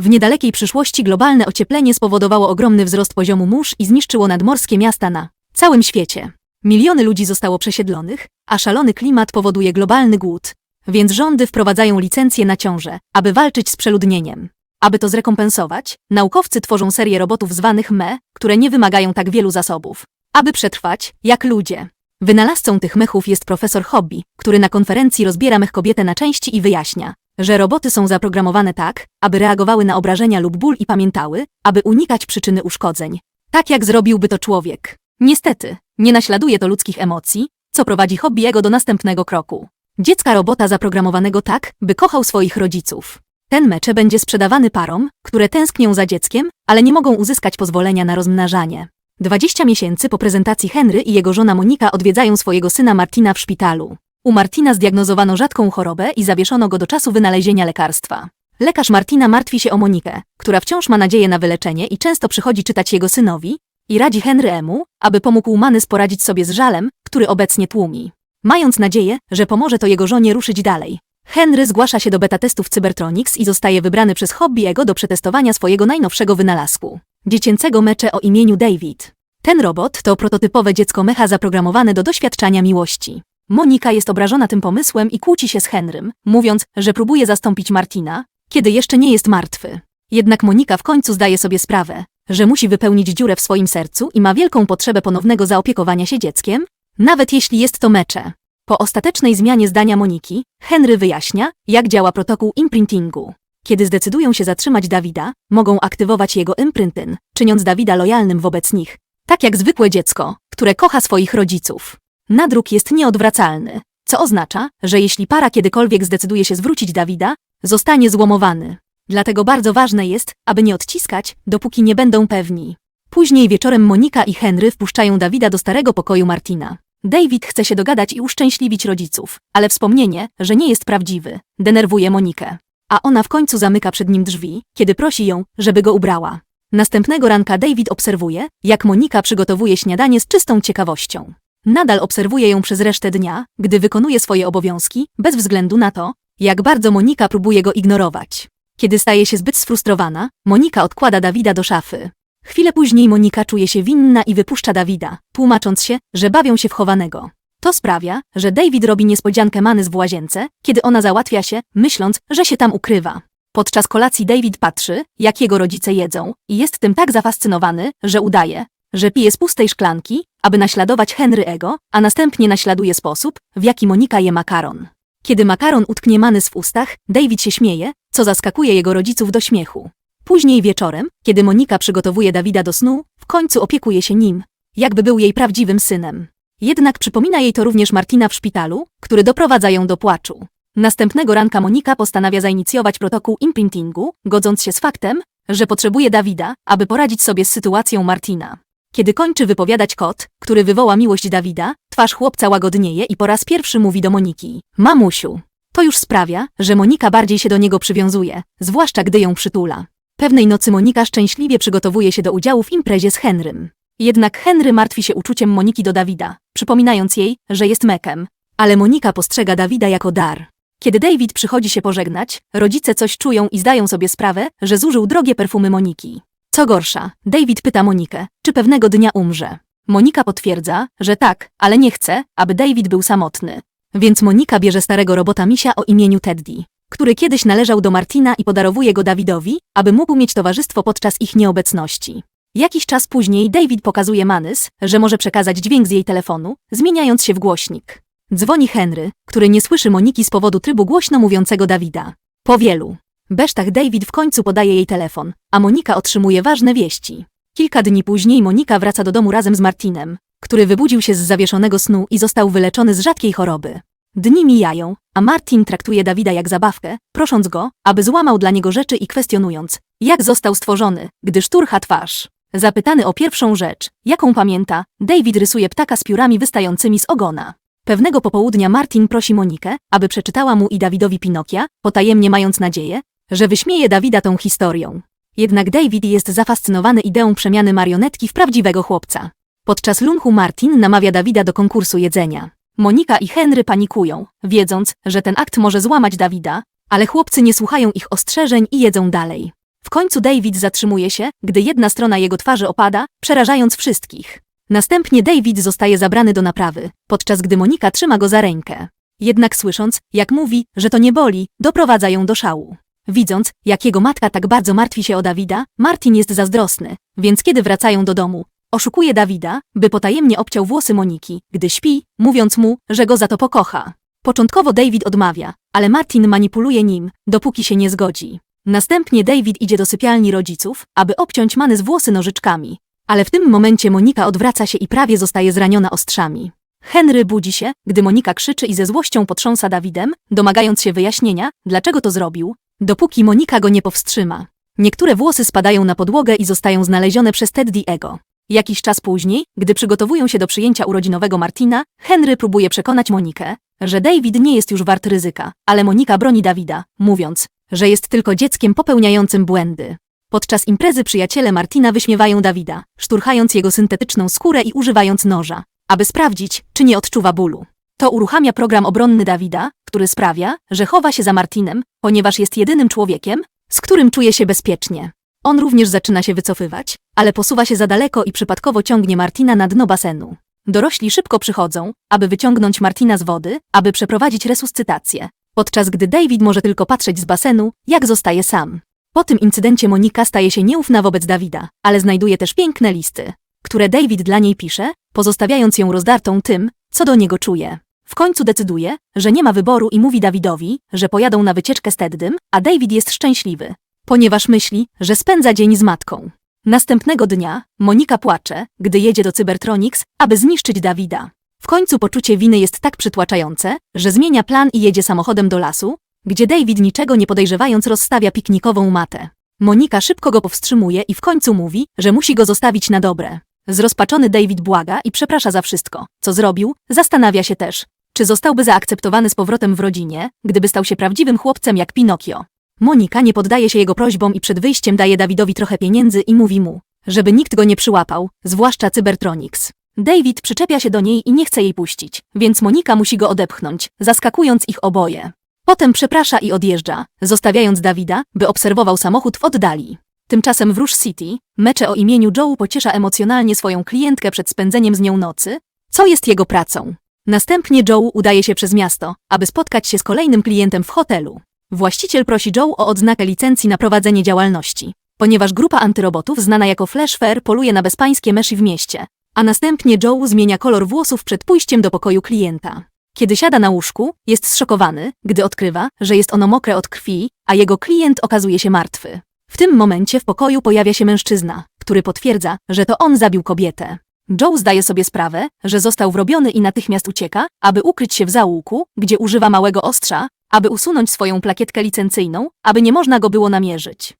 W niedalekiej przyszłości globalne ocieplenie spowodowało ogromny wzrost poziomu mórz i zniszczyło nadmorskie miasta na całym świecie. Miliony ludzi zostało przesiedlonych, a szalony klimat powoduje globalny głód. Więc rządy wprowadzają licencje na ciążę, aby walczyć z przeludnieniem. Aby to zrekompensować, naukowcy tworzą serię robotów zwanych ME, które nie wymagają tak wielu zasobów. Aby przetrwać, jak ludzie. Wynalazcą tych mechów jest profesor Hobby, który na konferencji rozbiera mech kobietę na części i wyjaśnia, że roboty są zaprogramowane tak, aby reagowały na obrażenia lub ból i pamiętały, aby unikać przyczyny uszkodzeń. Tak jak zrobiłby to człowiek. Niestety, nie naśladuje to ludzkich emocji, co prowadzi Hobbiego do następnego kroku. Dziecka robota zaprogramowanego tak, by kochał swoich rodziców. Ten mecze będzie sprzedawany parom, które tęsknią za dzieckiem, ale nie mogą uzyskać pozwolenia na rozmnażanie. 20 miesięcy po prezentacji Henry i jego żona Monika odwiedzają swojego syna Martina w szpitalu. U Martina zdiagnozowano rzadką chorobę i zawieszono go do czasu wynalezienia lekarstwa. Lekarz Martina martwi się o Monikę, która wciąż ma nadzieję na wyleczenie i często przychodzi czytać jego synowi i radzi Henry'emu, aby pomógł Manys poradzić sobie z żalem, który obecnie tłumi. Mając nadzieję, że pomoże to jego żonie ruszyć dalej. Henry zgłasza się do beta testów Cybertronics i zostaje wybrany przez Hobbiego do przetestowania swojego najnowszego wynalazku dziecięcego mecze o imieniu David. Ten robot to prototypowe dziecko mecha zaprogramowane do doświadczania miłości. Monika jest obrażona tym pomysłem i kłóci się z Henrym, mówiąc, że próbuje zastąpić Martina, kiedy jeszcze nie jest martwy. Jednak Monika w końcu zdaje sobie sprawę, że musi wypełnić dziurę w swoim sercu i ma wielką potrzebę ponownego zaopiekowania się dzieckiem, nawet jeśli jest to mecze. Po ostatecznej zmianie zdania Moniki, Henry wyjaśnia, jak działa protokół imprintingu. Kiedy zdecydują się zatrzymać Dawida, mogą aktywować jego imprintyn, czyniąc Dawida lojalnym wobec nich, tak jak zwykłe dziecko, które kocha swoich rodziców. Nadruk jest nieodwracalny, co oznacza, że jeśli para kiedykolwiek zdecyduje się zwrócić Dawida, zostanie złomowany. Dlatego bardzo ważne jest, aby nie odciskać, dopóki nie będą pewni. Później wieczorem Monika i Henry wpuszczają Dawida do starego pokoju Martina. David chce się dogadać i uszczęśliwić rodziców, ale wspomnienie, że nie jest prawdziwy, denerwuje Monikę. A ona w końcu zamyka przed nim drzwi, kiedy prosi ją, żeby go ubrała. Następnego ranka David obserwuje, jak Monika przygotowuje śniadanie z czystą ciekawością. Nadal obserwuje ją przez resztę dnia, gdy wykonuje swoje obowiązki, bez względu na to, jak bardzo Monika próbuje go ignorować. Kiedy staje się zbyt sfrustrowana, Monika odkłada Dawida do szafy. Chwilę później Monika czuje się winna i wypuszcza Dawida, tłumacząc się, że bawią się w chowanego. To sprawia, że David robi niespodziankę Manys w łazience, kiedy ona załatwia się, myśląc, że się tam ukrywa. Podczas kolacji David patrzy, jak jego rodzice jedzą i jest tym tak zafascynowany, że udaje, że pije z pustej szklanki, aby naśladować Henry'ego, a następnie naśladuje sposób, w jaki Monika je makaron. Kiedy makaron utknie Manys w ustach, David się śmieje, co zaskakuje jego rodziców do śmiechu. Później wieczorem, kiedy Monika przygotowuje Dawida do snu, w końcu opiekuje się nim, jakby był jej prawdziwym synem. Jednak przypomina jej to również Martina w szpitalu, który doprowadza ją do płaczu. Następnego ranka Monika postanawia zainicjować protokół imprintingu, godząc się z faktem, że potrzebuje Dawida, aby poradzić sobie z sytuacją Martina. Kiedy kończy wypowiadać kod, który wywoła miłość Dawida, twarz chłopca łagodnieje i po raz pierwszy mówi do Moniki: Mamusiu. To już sprawia, że Monika bardziej się do niego przywiązuje, zwłaszcza gdy ją przytula. Pewnej nocy Monika szczęśliwie przygotowuje się do udziału w imprezie z Henrym. Jednak Henry martwi się uczuciem Moniki do Dawida, przypominając jej, że jest mekem. Ale Monika postrzega Dawida jako dar. Kiedy David przychodzi się pożegnać, rodzice coś czują i zdają sobie sprawę, że zużył drogie perfumy Moniki. Co gorsza, David pyta Monikę, czy pewnego dnia umrze. Monika potwierdza, że tak, ale nie chce, aby David był samotny. Więc Monika bierze starego robota misia o imieniu Teddy, który kiedyś należał do Martina i podarowuje go Dawidowi, aby mógł mieć towarzystwo podczas ich nieobecności. Jakiś czas później David pokazuje Manys, że może przekazać dźwięk z jej telefonu, zmieniając się w głośnik. Dzwoni Henry, który nie słyszy Moniki z powodu trybu głośno mówiącego Dawida. Po wielu besztach David w końcu podaje jej telefon, a Monika otrzymuje ważne wieści. Kilka dni później Monika wraca do domu razem z Martinem, który wybudził się z zawieszonego snu i został wyleczony z rzadkiej choroby. Dni mijają, a Martin traktuje Dawida jak zabawkę, prosząc go, aby złamał dla niego rzeczy i kwestionując, jak został stworzony, gdy szturcha twarz. Zapytany o pierwszą rzecz, jaką pamięta, David rysuje ptaka z piórami wystającymi z ogona. Pewnego popołudnia Martin prosi Monikę, aby przeczytała mu i Dawidowi Pinokia, potajemnie mając nadzieję, że wyśmieje Dawida tą historią. Jednak David jest zafascynowany ideą przemiany marionetki w prawdziwego chłopca. Podczas lunchu Martin namawia Dawida do konkursu jedzenia. Monika i Henry panikują, wiedząc, że ten akt może złamać Dawida, ale chłopcy nie słuchają ich ostrzeżeń i jedzą dalej. W końcu David zatrzymuje się, gdy jedna strona jego twarzy opada, przerażając wszystkich. Następnie David zostaje zabrany do naprawy, podczas gdy Monika trzyma go za rękę. Jednak słysząc, jak mówi, że to nie boli, doprowadza ją do szału. Widząc, jak jego matka tak bardzo martwi się o Dawida, Martin jest zazdrosny, więc kiedy wracają do domu, oszukuje Dawida, by potajemnie obciął włosy Moniki, gdy śpi, mówiąc mu, że go za to pokocha. Początkowo David odmawia, ale Martin manipuluje nim, dopóki się nie zgodzi. Następnie David idzie do sypialni rodziców, aby obciąć Many z włosy nożyczkami. Ale w tym momencie Monika odwraca się i prawie zostaje zraniona ostrzami. Henry budzi się, gdy Monika krzyczy i ze złością potrząsa Dawidem, domagając się wyjaśnienia, dlaczego to zrobił, dopóki Monika go nie powstrzyma. Niektóre włosy spadają na podłogę i zostają znalezione przez Teddy'ego. Jakiś czas później, gdy przygotowują się do przyjęcia urodzinowego Martina, Henry próbuje przekonać Monikę, że David nie jest już wart ryzyka, ale Monika broni Dawida, mówiąc, że jest tylko dzieckiem popełniającym błędy. Podczas imprezy przyjaciele Martina wyśmiewają Dawida, szturchając jego syntetyczną skórę i używając noża, aby sprawdzić, czy nie odczuwa bólu. To uruchamia program obronny Dawida, który sprawia, że chowa się za Martinem, ponieważ jest jedynym człowiekiem, z którym czuje się bezpiecznie. On również zaczyna się wycofywać, ale posuwa się za daleko i przypadkowo ciągnie Martina na dno basenu. Dorośli szybko przychodzą, aby wyciągnąć Martina z wody, aby przeprowadzić resuscytację, podczas gdy David może tylko patrzeć z basenu, jak zostaje sam. Po tym incydencie Monika staje się nieufna wobec Dawida, ale znajduje też piękne listy, które David dla niej pisze, pozostawiając ją rozdartą tym, co do niego czuje. W końcu decyduje, że nie ma wyboru i mówi Dawidowi, że pojadą na wycieczkę z Teddym, a David jest szczęśliwy, ponieważ myśli, że spędza dzień z matką. Następnego dnia Monika płacze, gdy jedzie do Cybertronics, aby zniszczyć Dawida. W końcu poczucie winy jest tak przytłaczające, że zmienia plan i jedzie samochodem do lasu, gdzie David niczego nie podejrzewając rozstawia piknikową matę. Monika szybko go powstrzymuje i w końcu mówi, że musi go zostawić na dobre. Zrozpaczony David błaga i przeprasza za wszystko, co zrobił, zastanawia się też, czy zostałby zaakceptowany z powrotem w rodzinie, gdyby stał się prawdziwym chłopcem jak Pinokio. Monika nie poddaje się jego prośbom i przed wyjściem daje Dawidowi trochę pieniędzy i mówi mu, żeby nikt go nie przyłapał, zwłaszcza Cybertronics. David przyczepia się do niej i nie chce jej puścić, więc Monika musi go odepchnąć, zaskakując ich oboje. Potem przeprasza i odjeżdża, zostawiając Dawida, by obserwował samochód w oddali. Tymczasem w Rush City, mecze o imieniu Joe pociesza emocjonalnie swoją klientkę przed spędzeniem z nią nocy, co jest jego pracą. Następnie Joe udaje się przez miasto, aby spotkać się z kolejnym klientem w hotelu. Właściciel prosi Joe o odznakę licencji na prowadzenie działalności, ponieważ grupa antyrobotów znana jako Flash Fair poluje na bezpańskie meszy w mieście, a następnie Joe zmienia kolor włosów przed pójściem do pokoju klienta. Kiedy siada na łóżku, jest zszokowany, gdy odkrywa, że jest ono mokre od krwi, a jego klient okazuje się martwy. W tym momencie w pokoju pojawia się mężczyzna, który potwierdza, że to on zabił kobietę. Joe zdaje sobie sprawę, że został wrobiony i natychmiast ucieka, aby ukryć się w zaułku, gdzie używa małego ostrza, aby usunąć swoją plakietkę licencyjną, aby nie można go było namierzyć.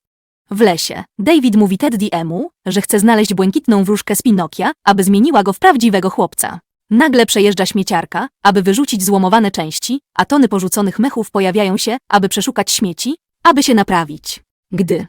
W lesie, David mówi Teddy'emu, że chce znaleźć błękitną wróżkę z Pinokia, aby zmieniła go w prawdziwego chłopca. Nagle przejeżdża śmieciarka, aby wyrzucić złomowane części, a tony porzuconych mechów pojawiają się, aby przeszukać śmieci, aby się naprawić. Gdy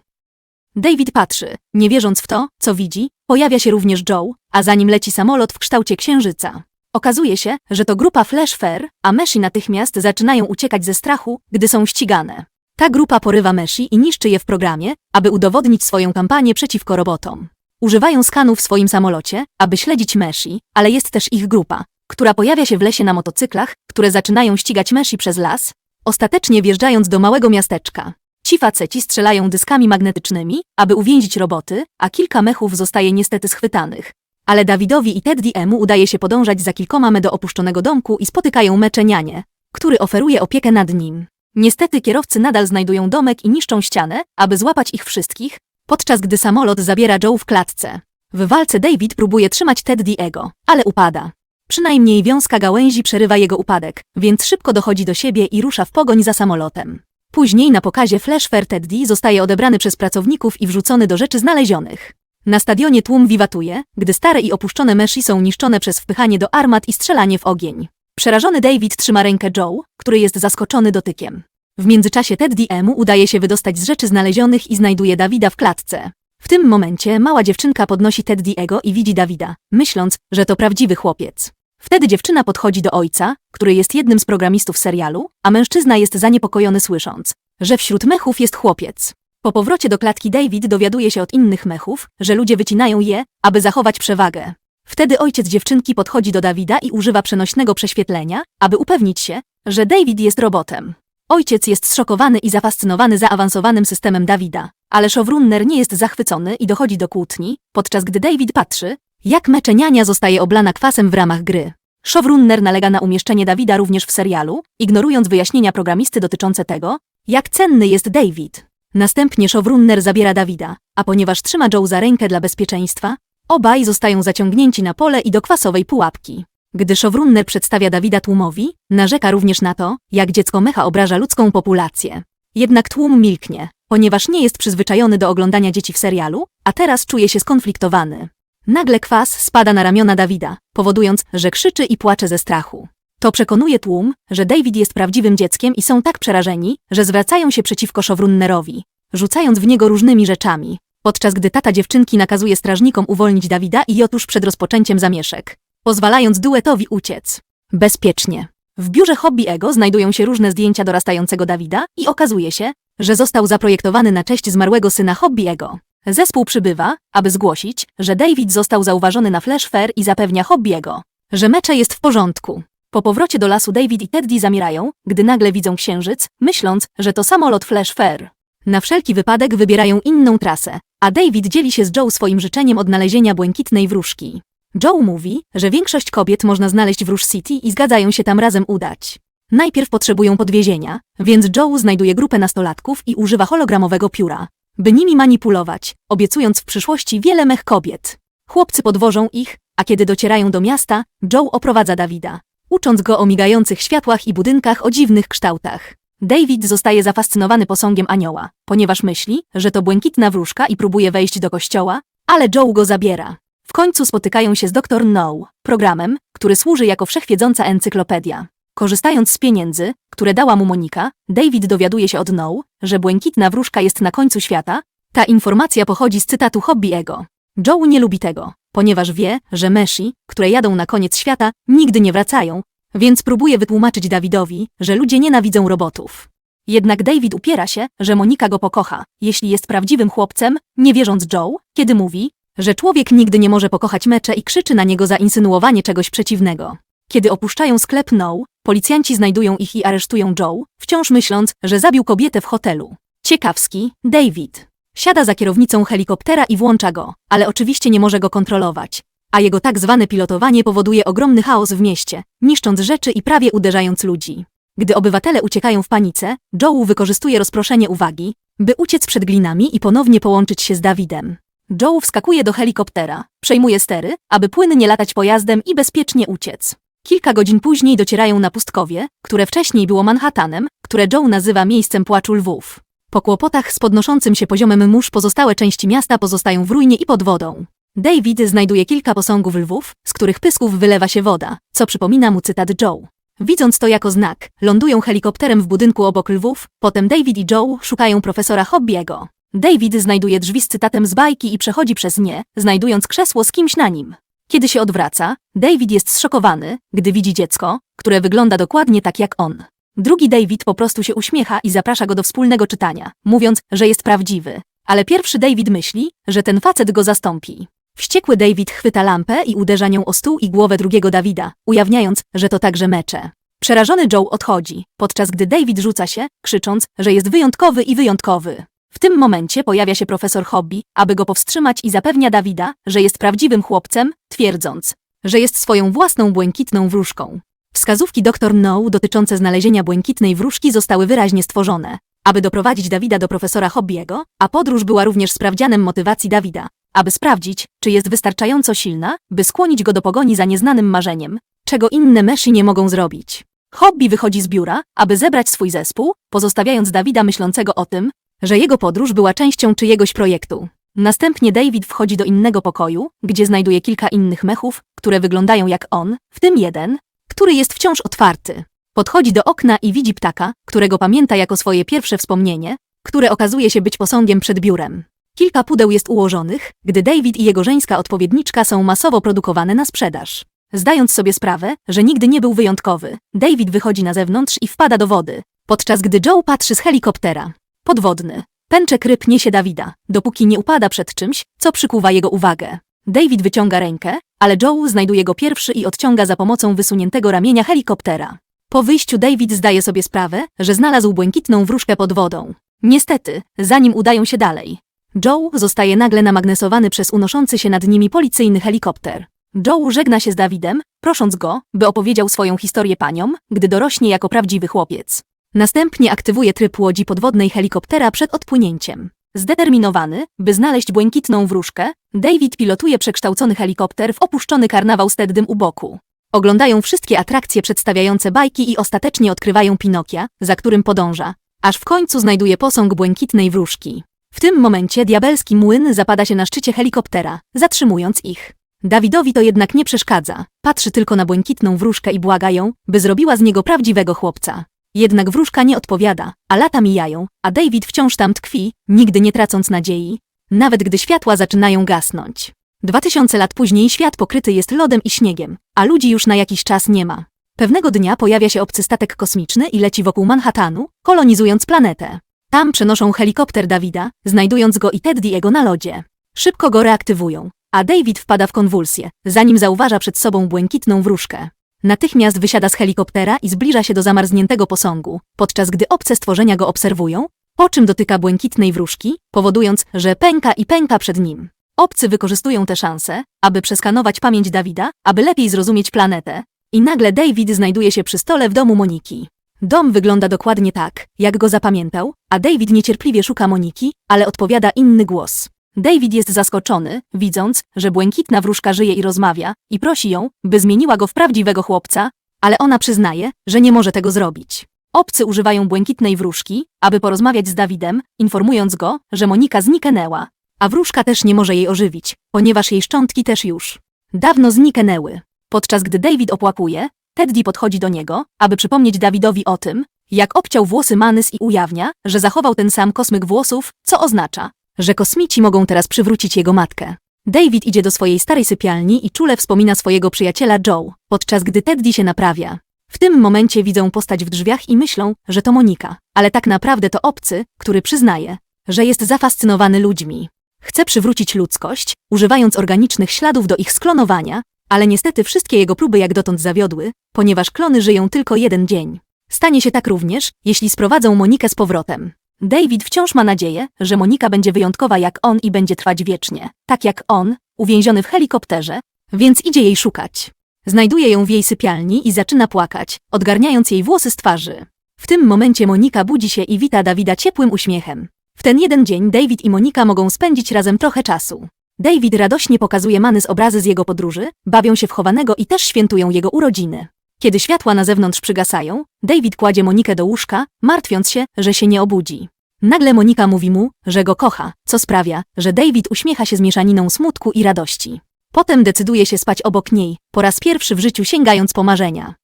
David patrzy, nie wierząc w to, co widzi, pojawia się również Joe, a za nim leci samolot w kształcie księżyca. Okazuje się, że to grupa Flash Fair, a Meshi natychmiast zaczynają uciekać ze strachu, gdy są ścigane. Ta grupa porywa Meshi i niszczy je w programie, aby udowodnić swoją kampanię przeciwko robotom. Używają skanu w swoim samolocie, aby śledzić Meshi, ale jest też ich grupa, która pojawia się w lesie na motocyklach, które zaczynają ścigać Meshi przez las, ostatecznie wjeżdżając do małego miasteczka. Ci faceci strzelają dyskami magnetycznymi, aby uwięzić roboty, a kilka mechów zostaje niestety schwytanych. Ale Dawidowi i Teddy'emu udaje się podążać za kilkoma me do opuszczonego domku i spotykają meczenianie, który oferuje opiekę nad nim. Niestety kierowcy nadal znajdują domek i niszczą ścianę, aby złapać ich wszystkich, podczas gdy samolot zabiera Joe w klatce. W walce David próbuje trzymać Teddy'ego, ale upada. Przynajmniej wiązka gałęzi przerywa jego upadek, więc szybko dochodzi do siebie i rusza w pogoń za samolotem. Później na pokazie Flash Fair Teddy zostaje odebrany przez pracowników i wrzucony do rzeczy znalezionych. Na stadionie tłum wiwatuje, gdy stare i opuszczone meshi są niszczone przez wpychanie do armat i strzelanie w ogień. Przerażony David trzyma rękę Joe, który jest zaskoczony dotykiem. W międzyczasie Teddy'emu udaje się wydostać z rzeczy znalezionych i znajduje Dawida w klatce. W tym momencie mała dziewczynka podnosi Teddy'ego i widzi Dawida, myśląc, że to prawdziwy chłopiec. Wtedy dziewczyna podchodzi do ojca, który jest jednym z programistów serialu, a mężczyzna jest zaniepokojony słysząc, że wśród mechów jest chłopiec. Po powrocie do klatki David dowiaduje się od innych mechów, że ludzie wycinają je, aby zachować przewagę. Wtedy ojciec dziewczynki podchodzi do Dawida i używa przenośnego prześwietlenia, aby upewnić się, że David jest robotem. Ojciec jest zszokowany i zafascynowany zaawansowanym systemem Dawida, ale Showrunner nie jest zachwycony i dochodzi do kłótni, podczas gdy David patrzy, jak meczeniania zostaje oblana kwasem w ramach gry. Showrunner nalega na umieszczenie Dawida również w serialu, ignorując wyjaśnienia programisty dotyczące tego, jak cenny jest David. Następnie Showrunner zabiera Dawida, a ponieważ trzyma Joe za rękę dla bezpieczeństwa, obaj zostają zaciągnięci na pole i do kwasowej pułapki. Gdy Showrunner przedstawia Dawida tłumowi, narzeka również na to, jak dziecko mecha obraża ludzką populację. Jednak tłum milknie, ponieważ nie jest przyzwyczajony do oglądania dzieci w serialu, a teraz czuje się skonfliktowany. Nagle kwas spada na ramiona Dawida, powodując, że krzyczy i płacze ze strachu. To przekonuje tłum, że David jest prawdziwym dzieckiem i są tak przerażeni, że zwracają się przeciwko Showrunnerowi, rzucając w niego różnymi rzeczami, podczas gdy tata dziewczynki nakazuje strażnikom uwolnić Dawida i Jotusz przed rozpoczęciem zamieszek, pozwalając duetowi uciec. Bezpiecznie. W biurze Hobby Ego znajdują się różne zdjęcia dorastającego Dawida i okazuje się, że został zaprojektowany na cześć zmarłego syna Hobby Ego. Zespół przybywa, aby zgłosić, że David został zauważony na Flash Fair i zapewnia Hobbiego, że mecze jest w porządku. Po powrocie do lasu David i Teddy zamierają, gdy nagle widzą księżyc, myśląc, że to samolot Flash Fair. Na wszelki wypadek wybierają inną trasę, a David dzieli się z Joe swoim życzeniem odnalezienia błękitnej wróżki. Joe mówi, że większość kobiet można znaleźć w Róż City i zgadzają się tam razem udać. Najpierw potrzebują podwiezienia, więc Joe znajduje grupę nastolatków i używa hologramowego pióra, by nimi manipulować, obiecując w przyszłości wiele mech kobiet. Chłopcy podwożą ich, a kiedy docierają do miasta, Joe oprowadza Dawida, ucząc go o migających światłach i budynkach o dziwnych kształtach. David zostaje zafascynowany posągiem anioła, ponieważ myśli, że to błękitna wróżka i próbuje wejść do kościoła, ale Joe go zabiera. W końcu spotykają się z Dr. No, programem, który służy jako wszechwiedząca encyklopedia. Korzystając z pieniędzy, które dała mu Monika, David dowiaduje się od No, że błękitna wróżka jest na końcu świata. Ta informacja pochodzi z cytatu Hobbiego. Joe nie lubi tego, ponieważ wie, że Meshi, które jadą na koniec świata, nigdy nie wracają, więc próbuje wytłumaczyć Dawidowi, że ludzie nienawidzą robotów. Jednak David upiera się, że Monika go pokocha, jeśli jest prawdziwym chłopcem, nie wierząc Joe, kiedy mówi, że człowiek nigdy nie może pokochać mecze i krzyczy na niego za insynuowanie czegoś przeciwnego. Kiedy opuszczają sklep No, policjanci znajdują ich i aresztują Joe, wciąż myśląc, że zabił kobietę w hotelu. Ciekawski, David. Siada za kierownicą helikoptera i włącza go, ale oczywiście nie może go kontrolować. A jego tak zwane pilotowanie powoduje ogromny chaos w mieście, niszcząc rzeczy i prawie uderzając ludzi. Gdy obywatele uciekają w panice, Joe wykorzystuje rozproszenie uwagi, by uciec przed glinami i ponownie połączyć się z Dawidem. Joe wskakuje do helikoptera, przejmuje stery, aby płynnie latać pojazdem i bezpiecznie uciec. Kilka godzin później docierają na pustkowie, które wcześniej było Manhattanem, które Joe nazywa miejscem płaczu lwów. Po kłopotach z podnoszącym się poziomem mórz pozostałe części miasta pozostają w ruinie i pod wodą. David znajduje kilka posągów lwów, z których pysków wylewa się woda, co przypomina mu cytat Joe. Widząc to jako znak, lądują helikopterem w budynku obok lwów, potem David i Joe szukają profesora Hobbiego. David znajduje drzwi z cytatem z bajki i przechodzi przez nie, znajdując krzesło z kimś na nim. Kiedy się odwraca, David jest zszokowany, gdy widzi dziecko, które wygląda dokładnie tak jak on. Drugi David po prostu się uśmiecha i zaprasza go do wspólnego czytania, mówiąc, że jest prawdziwy. Ale pierwszy David myśli, że ten facet go zastąpi. Wściekły David chwyta lampę i uderza nią o stół i głowę drugiego Davida, ujawniając, że to także mecze. Przerażony Joe odchodzi, podczas gdy David rzuca się, krzycząc, że jest wyjątkowy i wyjątkowy. W tym momencie pojawia się profesor Hobby, aby go powstrzymać i zapewnia Davida, że jest prawdziwym chłopcem, twierdząc, że jest swoją własną błękitną wróżką. Wskazówki dr No dotyczące znalezienia błękitnej wróżki zostały wyraźnie stworzone, aby doprowadzić Davida do profesora Hobbiego, a podróż była również sprawdzianem motywacji Davida, aby sprawdzić, czy jest wystarczająco silna, by skłonić go do pogoni za nieznanym marzeniem, czego inne meszy nie mogą zrobić. Hobby wychodzi z biura, aby zebrać swój zespół, pozostawiając Davida myślącego o tym, że jego podróż była częścią czyjegoś projektu. Następnie David wchodzi do innego pokoju, gdzie znajduje kilka innych mechów, które wyglądają jak on, w tym jeden, który jest wciąż otwarty. Podchodzi do okna i widzi ptaka, którego pamięta jako swoje pierwsze wspomnienie, które okazuje się być posągiem przed biurem. Kilka pudeł jest ułożonych, gdy David i jego żeńska odpowiedniczka są masowo produkowane na sprzedaż. Zdając sobie sprawę, że nigdy nie był wyjątkowy, David wychodzi na zewnątrz i wpada do wody, podczas gdy Joe patrzy z helikoptera. Podwodny. Pęczek ryb niesie Dawida, dopóki nie upada przed czymś, co przykuwa jego uwagę. David wyciąga rękę, ale Joe znajduje go pierwszy i odciąga za pomocą wysuniętego ramienia helikoptera. Po wyjściu David zdaje sobie sprawę, że znalazł błękitną wróżkę pod wodą. Niestety, zanim udają się dalej, Joe zostaje nagle namagnesowany przez unoszący się nad nimi policyjny helikopter. Joe żegna się z Dawidem, prosząc go, by opowiedział swoją historię paniom, gdy dorośnie jako prawdziwy chłopiec. Następnie aktywuje tryb łodzi podwodnej helikoptera przed odpłynięciem. Zdeterminowany, by znaleźć błękitną wróżkę, David pilotuje przekształcony helikopter w opuszczony karnawał z Teddym u boku. Oglądają wszystkie atrakcje przedstawiające bajki i ostatecznie odkrywają Pinokia, za którym podąża, aż w końcu znajduje posąg błękitnej wróżki. W tym momencie diabelski młyn zapada się na szczycie helikoptera, zatrzymując ich. Dawidowi to jednak nie przeszkadza, patrzy tylko na błękitną wróżkę i błaga ją, by zrobiła z niego prawdziwego chłopca. Jednak wróżka nie odpowiada, a lata mijają, a David wciąż tam tkwi, nigdy nie tracąc nadziei, nawet gdy światła zaczynają gasnąć. Dwa tysiące lat później świat pokryty jest lodem i śniegiem, a ludzi już na jakiś czas nie ma. Pewnego dnia pojawia się obcy statek kosmiczny i leci wokół Manhattanu, kolonizując planetę. Tam przenoszą helikopter Davida, znajdując go i Teddy'ego na lodzie. Szybko go reaktywują, a David wpada w konwulsję, zanim zauważa przed sobą błękitną wróżkę. Natychmiast wysiada z helikoptera i zbliża się do zamarzniętego posągu, podczas gdy obce stworzenia go obserwują, po czym dotyka błękitnej wróżki, powodując, że pęka i pęka przed nim. Obcy wykorzystują tę szansę, aby przeskanować pamięć Dawida, aby lepiej zrozumieć planetę. I nagle David znajduje się przy stole w domu Moniki. Dom wygląda dokładnie tak, jak go zapamiętał, a David niecierpliwie szuka Moniki, ale odpowiada inny głos. David jest zaskoczony, widząc, że błękitna wróżka żyje i rozmawia, i prosi ją, by zmieniła go w prawdziwego chłopca, ale ona przyznaje, że nie może tego zrobić. Obcy używają błękitnej wróżki, aby porozmawiać z Dawidem, informując go, że Monika zniknęła, a wróżka też nie może jej ożywić, ponieważ jej szczątki też już dawno zniknęły. Podczas gdy David opłakuje, Teddy podchodzi do niego, aby przypomnieć Dawidowi o tym, jak obciął włosy Manys i ujawnia, że zachował ten sam kosmyk włosów, co oznacza, że kosmici mogą teraz przywrócić jego matkę. David idzie do swojej starej sypialni i czule wspomina swojego przyjaciela Joe, podczas gdy Teddy się naprawia. W tym momencie widzą postać w drzwiach i myślą, że to Monika, ale tak naprawdę to obcy, który przyznaje, że jest zafascynowany ludźmi. Chce przywrócić ludzkość, używając organicznych śladów do ich sklonowania, ale niestety wszystkie jego próby jak dotąd zawiodły, ponieważ klony żyją tylko jeden dzień. Stanie się tak również, jeśli sprowadzą Monikę z powrotem. David wciąż ma nadzieję, że Monika będzie wyjątkowa jak on i będzie trwać wiecznie, tak jak on, uwięziony w helikopterze, więc idzie jej szukać. Znajduje ją w jej sypialni i zaczyna płakać, odgarniając jej włosy z twarzy. W tym momencie Monika budzi się i wita Dawida ciepłym uśmiechem. W ten jeden dzień David i Monika mogą spędzić razem trochę czasu. David radośnie pokazuje Many z obrazy z jego podróży, bawią się w chowanego i też świętują jego urodziny. Kiedy światła na zewnątrz przygasają, David kładzie Monikę do łóżka, martwiąc się, że się nie obudzi. Nagle Monika mówi mu, że go kocha, co sprawia, że David uśmiecha się z mieszaniną smutku i radości. Potem decyduje się spać obok niej, po raz pierwszy w życiu sięgając po marzenia.